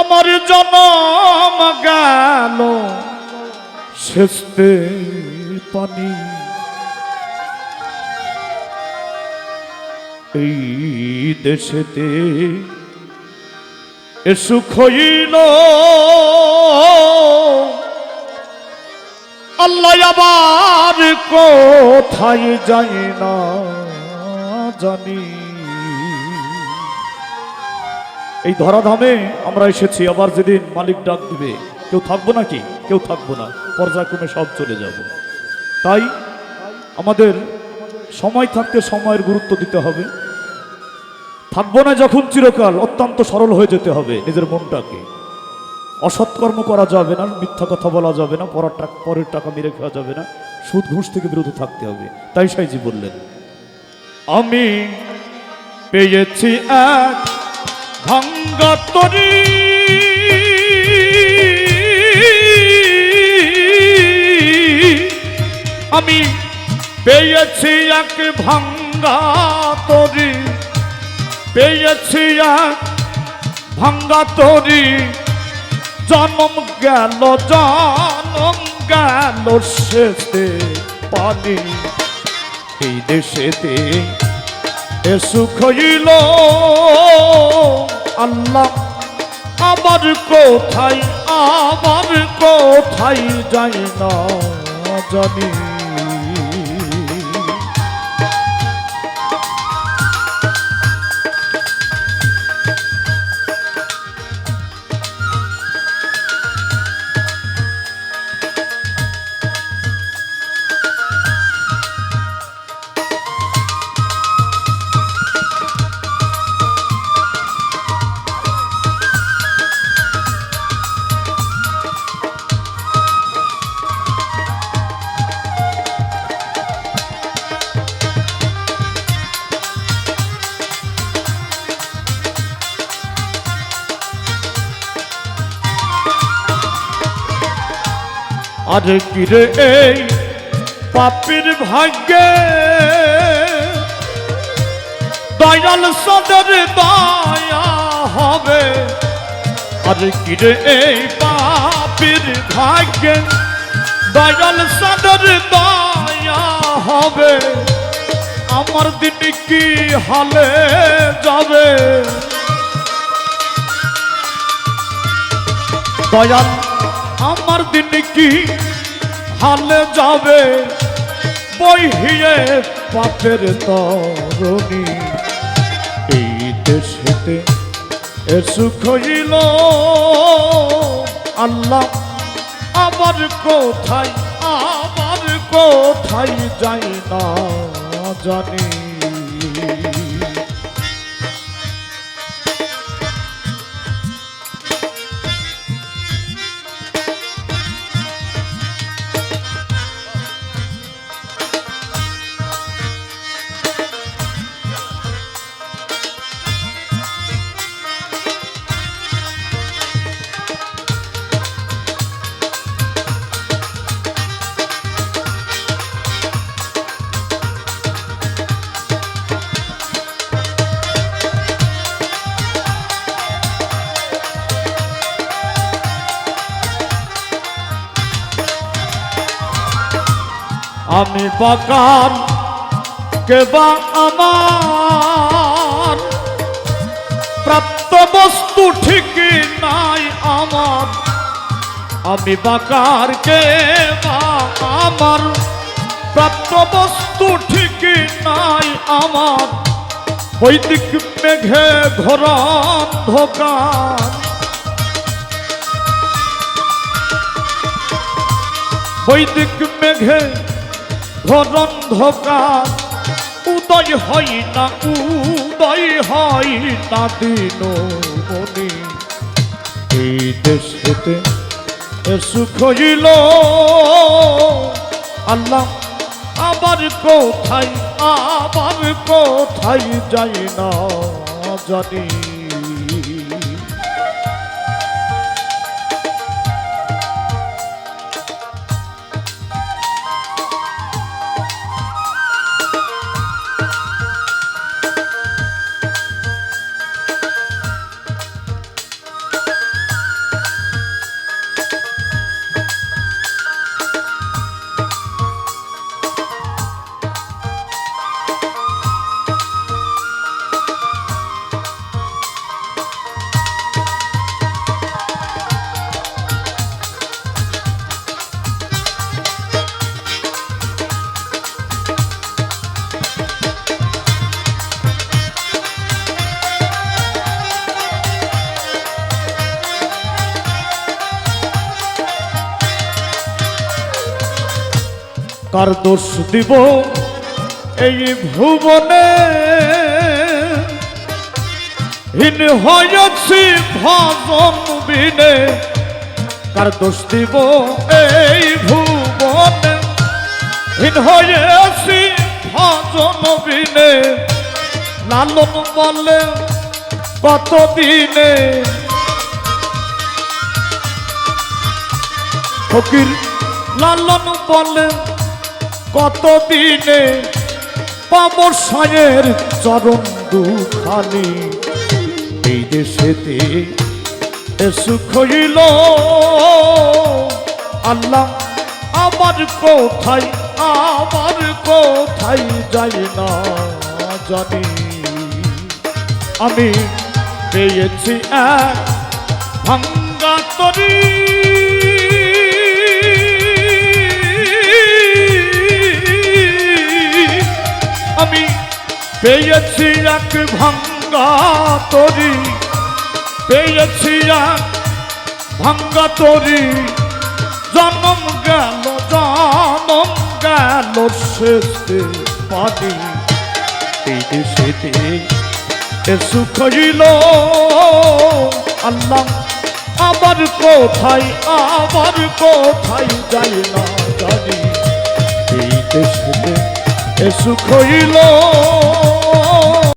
আমার জনম গেল। শেষতে পানি। এই দেশেতে এ সুখ আল্লাহ আবার কোথায় যাই না জানি। এই ধরাধামে আমরা এসেছি, আবার যেদিন মালিক ডাক দিবে, কেউ থাকব নাকি? কেউ থাকব না, পর্যায়ক্রমে সব চলে যাব। তাই আমাদের সময় থাকতে সময়ের গুরুত্ব দিতে হবে। থাকব না যখন চিরকাল, অত্যন্ত সরল হয়ে যেতে হবে নিজের মনটাকে। অসৎকর্ম করা যাবে না, মিথ্যা কথা বলা যাবে না, পরের টাকা পরের টাকা মেরে খাওয়া যাবে না, সুদ ঘুষ থেকে বিরত থাকতে হবে। তাই সাইজি বললেন, আমি পেয়েছি এক ভাঙ্গা তরি আমি পেয়েছি এক ভাঙ্গা তরি পেয়েছি এক ভাঙ্গা তরি জনম গেল জনম গেল শেষে পানি। এই দেশেতে এ সুখ হইল। আল্লাহ। আমার কোথায় আমার কোথায় যাই না জানি। আর কিরে এই পাপির ভাগ্যে? দয়াল সদর দয়া হবে। আর কিরে এই পাপির ভাগ্যে? দয়াল সদর দয়া হবে। আমার দিন কি হালে যাবে? দয়াল আমার দিন কি হালে যাবে? বইহিয়ে পাপের তরণী। এই দেশেতে এ সুখ হইল। আল্লাহ আবার কোথায় আবার কোথায় যাই না জানি। আমি বাগান কেবা আমার? প্রাপ্ত বস্তু ঠিক নাই আমার। আমি বাকার কে আমার? প্রাপ্ত বস্তু ঠিক নাই আমার। বৈদিক মেঘে ঘোর অন্ধকার। বৈদিক মেঘে ঘোর অন্ধকার উদয় হয় না, উদয় হয় না দিন এই দেশেতে এ সুখ হইল আল্লাহ, আবার কোথায় আবার কোথায় যাই না জানি। কার দোষ দিব? এই ভুবনে হীন হয়েছি ভজন বিনে, কার দোষ দিব? এই ভুবনে হীন হয়েছি ভজন বিনে, লালন বলে কতদিনে ফকির, লালন বলে কতদিনে পাব সায়ের চরণ দুখানি? এই দেশেতে সুখ হইল। আল্লাহ, আমার কোথায় আমার কোথায় যাই না জানি। আমি পেয়েছি এক ভাঙ্গা তরী। পেয়েছি এক ভাঙ্গা তরি, পেয়েছি এক ভাঙ্গা তরি। জনম গেল জনম গেল শেষে পানি এই দেশেতে এ সুখ হইল। আল্লাহ, আবার কোথায় আবার কোথায় যাই না জানি। এই দেশেতে এ সুখ হইল।